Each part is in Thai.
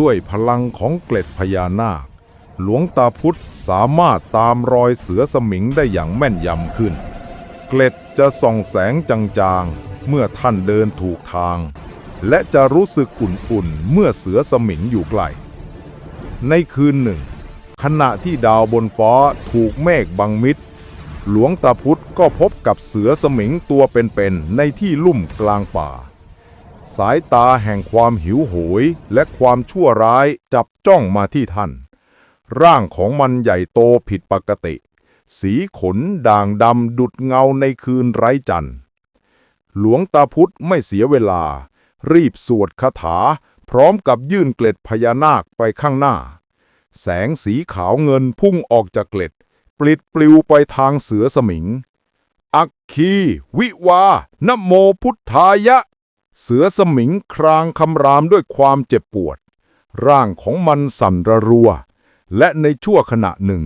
ด้วยพลังของเกล็ดพญานาค หลวงตาพุธสามารถตามรอยเสือสมิงได้อย่างแม่นยำขึ้น เกล็ดจะส่องแสงจางๆ เมื่อท่านเดินถูกทาง และจะรู้สึกอุ่นๆ เมื่อเสือสมิงอยู่ใกล้ ในคืนหนึ่ง ขณะที่ดาวบนฟ้าถูกเมฆบังมิดหลวงตาพุธก็พบกับเสือสมิงตัวเป็นๆในที่ลุ่มกลางป่า สายตาแห่งความหิวโหยและความชั่วร้ายจับจ้องมาที่ท่าน ร่างของมันใหญ่โตผิดปกติ สีขนด่างดำดุดเงาในคืนไร้จันทร์ หลวงตาพุธไม่เสียเวลา รีบสวดคาถา พร้อมกับยื่นเกล็ดพญานาคไปข้างหน้า แสงสีขาวเงินพุ่งออกจากเกล็ด ปลิดปลิวไปทางเสือสมิงอักคี วิวานโมพุทธายะ เสือสมิงครางคำรามด้วยความเจ็บปวด ร่างของมันสั่นระรัว และในชั่วขณะหนึ่ง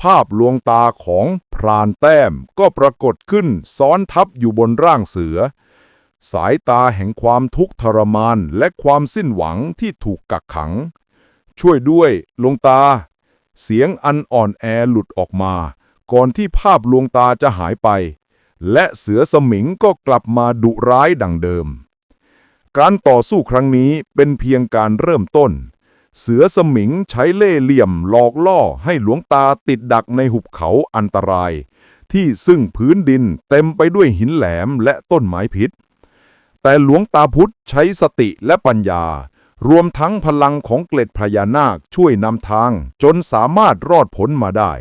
ภาพลวงตาของพรานแต้มก็ปรากฏขึ้นซ้อนทับอยู่บนร่างเสือ สายตาแห่งความทุกข์ทรมานและความสิ้นหวังที่ถูกกักขัง ช่วยด้วยลวงตา เสียงอันอ่อนแอหลุดออกมา ก่อนที่ภาพลวงตาจะหายไป และเสือสมิงก็กลับมาดุร้ายดังเดิม การต่อสู้ครั้งนี้เป็นเพียงการเริ่มต้น เสือสมิงใช้เล่เหลี่ยมหลอกล่อให้หลวงตาติดดักในหุบเขาอันตราย ที่ซึ่งพื้นดินเต็มไปด้วยหินแหลมและต้นไม้พิษ แต่หลวงตาพุธใช้สติและปัญญา รวมทั้งพลังของเกล็ดพญานาคช่วยนำทางจนสามารถรอดพ้นมาได้